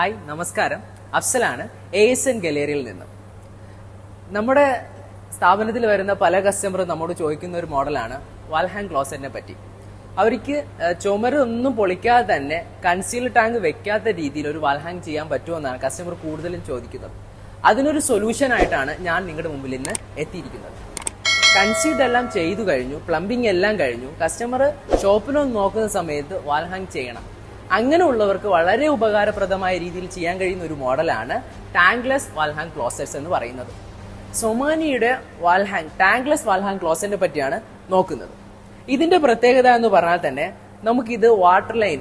Hi നമസ്കാരം. അഫ്സലാണ് A S N ഗലേറിയിൽ നിന്നും. നമ്മുടെ സ്ഥാപനത്തിൽ വരുന്ന പല കസ്റ്റമറും നമ്മോട് ചോദിക്കുന്ന ഒരു മോഡലാണ് വാൽഹാങ് ക്ലോസറ്റിനെ പറ്റി. അവർക്ക് ചുമരൊന്നും പൊളിക്കാതെ തന്നെ കൺസീൽ ടാങ്ക് വെക്കാത്ത രീതിയിൽ ഒരു വാൽഹാങ് ചെയ്യാൻ പറ്റുമെന്നാണ് കസ്റ്റമർ കൂടുതലും ചോദിക്കുന്നത്. അതിനൊരു സൊല്യൂഷൻ ആയിട്ടാണ് ഞാൻ നിങ്ങളുടെ മുമ്പിൽ ഇന്ന് എത്തിയിരിക്കുന്നത്. കൺസീഡ് എല്ലാം ചെയ്തു കഴിഞ്ഞു പ്ലംബിംഗ് എല്ലാം കഴിഞ്ഞു കസ്റ്റമർ ഷോപ്പിലൊന്ന് നോക്കുന്ന സമയത്ത് വാൽഹാങ് ചെയ്യണം. അങ്ങനെയുള്ളവർക്ക് വളരെ ഉപകാരപ്രദമായ രീതിയിൽ ചെയ്യാൻ കഴിയുന്ന ഒരു മോഡലാണ് ടാങ്ക്ലെസ് വാൽഹാങ് ക്ലോസറ്റ്സ് എന്ന് പറയുന്നത്. സൊമാനിയുടെ വാൽഹാങ് ടാങ്ക്ലെസ് വാൽഹാങ് ക്ലോസറ്റിനെ പറ്റിയാണ് നോക്കുന്നത്. ഇതിന്റെ പ്രത്യേകത എന്ന് പറഞ്ഞാൽ തന്നെ നമുക്കിത് water line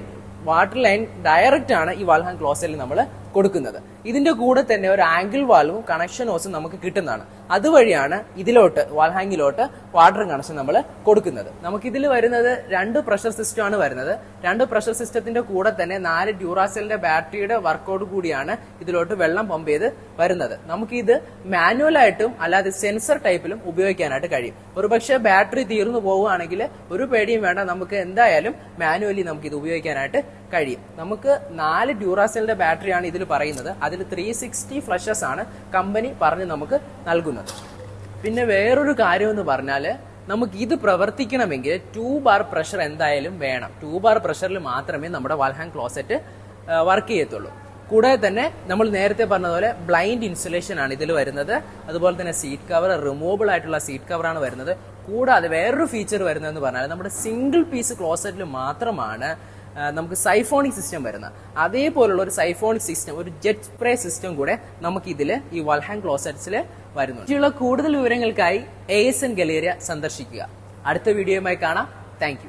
water line direct ആണ് ഈ വാൽഹാങ് ക്ലോസറ്റിൽ നമ്മൾ കൊടുക്കുന്നത്. ഇതിന്റെ കൂടെ തന്നെ ഒരു ആംഗിൾ വാൽവും കണക്ഷൻ ഹോസും നമുക്ക് കിട്ടുന്നതാണ്. അതുവഴിയാണ് ഇതിലോട്ട് വാൽഹാങ്ങിലോട്ട് വാട്ടർ കണക്ഷൻ നമ്മൾ കൊടുക്കുന്നത്. നമുക്ക് ഇതിൽ വരുന്നത് രണ്ട് പ്രഷർ സിസ്റ്റം ആണ് വരുന്നത്. രണ്ട് പ്രഷർ സിസ്റ്റത്തിന്റെ കൂടെ തന്നെ നാല് ഡ്യൂറാസെലിന്റെ ബാറ്ററിയുടെ വർക്കൗട്ട് കൂടിയാണ് ഇതിലോട്ട് വെള്ളം പമ്പ് ചെയ്ത് വരുന്നത്. നമുക്കിത് മാനുവൽ ആയിട്ടും അല്ലാതെ സെൻസർ ടൈപ്പിലും ഉപയോഗിക്കാനായിട്ട് കഴിയും. ഒരുപക്ഷെ ബാറ്ററി തീർന്നു പോവുകയാണെങ്കിൽ ഒരു പേടിയും വേണ്ട നമുക്ക് എന്തായാലും മാനുവലി നമുക്ക് ഇത് ഉപയോഗിക്കാനായിട്ട് കഴിയും. നമുക്ക് നാല് ഡ്യൂറാസെലിന്റെ ബാറ്ററിയാണ് ഇതിൽ പറയുന്നത്. അതിൽ ത്രീ സിക്സ്റ്റി ഫ്ലഷസ് ആണ് കമ്പനി പറഞ്ഞ് നമുക്ക് നൽകുന്നത്. പിന്നെ വേറൊരു കാര്യം എന്ന് പറഞ്ഞാൽ നമുക്ക് ഇത് പ്രവർത്തിക്കണമെങ്കിൽ ടൂ ബാർ പ്രഷർ എന്തായാലും വേണം. ടൂ ബാർ പ്രഷറിൽ മാത്രമേ നമ്മുടെ വാൽഹാങ് ക്ലോസറ്റ് വർക്ക് ചെയ്യത്തുള്ളൂ. കൂടാതെ തന്നെ നമ്മൾ നേരത്തെ പറഞ്ഞതുപോലെ ബ്ലൈൻഡ് ഇൻസുലേഷൻ ആണ് ഇതിൽ വരുന്നത്. അതുപോലെ തന്നെ സീറ്റ് കവർ റിമൂവബിൾ ആയിട്ടുള്ള സീറ്റ് കവറാണ് വരുന്നത്. കൂടാതെ വേറൊരു ഫീച്ചർ വരുന്നതെന്ന് പറഞ്ഞാൽ നമ്മുടെ സിംഗിൾ പീസ് ക്ലോസറ്റിൽ മാത്രമാണ് നമുക്ക് സൈഫോണിക് സിസ്റ്റം വരുന്ന. അതേപോലുള്ള ഒരു സൈഫോണിക് സിസ്റ്റം ഒരു ജെറ്റ് സ്പ്രേ സിസ്റ്റം കൂടെ നമുക്ക് ഇതിൽ ഈ വൽഹാങ് ക്ലോസറ്റ്സിൽ വരുന്നുണ്ട്. ഇതിലുള്ള കൂടുതൽ വിവരങ്ങൾക്കായി എ എസ് എൻ ഗലേറിയ സന്ദർശിക്കുക. അടുത്ത വീഡിയോയുമായി കാണാം. താങ്ക്